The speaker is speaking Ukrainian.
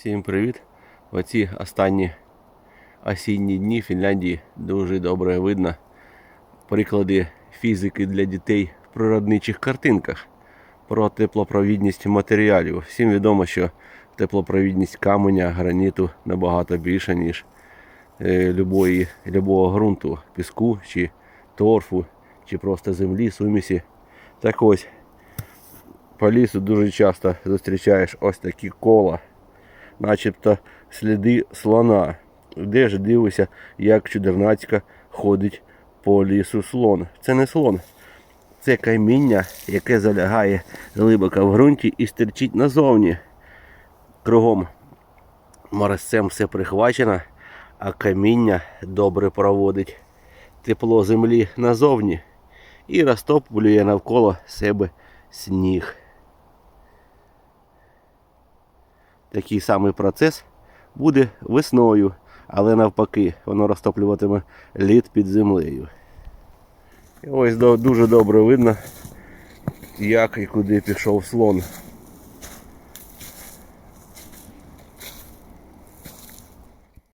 Всім привіт! Оці останні осінні дні в Фінляндії дуже добре видно приклади фізики для дітей в природничих картинках про теплопровідність матеріалів. Всім відомо, що теплопровідність каменя, граніту набагато більша, ніж е, любої, любого ґрунту, піску чи торфу, чи просто землі, сумісі. Так ось, по лісу дуже часто зустрічаєш ось такі кола начебто сліди слона. Де ж дивишся, як чудернацька ходить по лісу слон. Це не слон. Це каміння, яке залягає глибоко в ґрунті і стирчить назовні. Кругом морозцем все прихвачено, а каміння добре проводить тепло землі назовні і розтоплює навколо себе сніг. Такий самий процес буде весною, але навпаки, воно розтоплюватиме лід під землею. І ось дуже добре видно, як і куди пішов слон.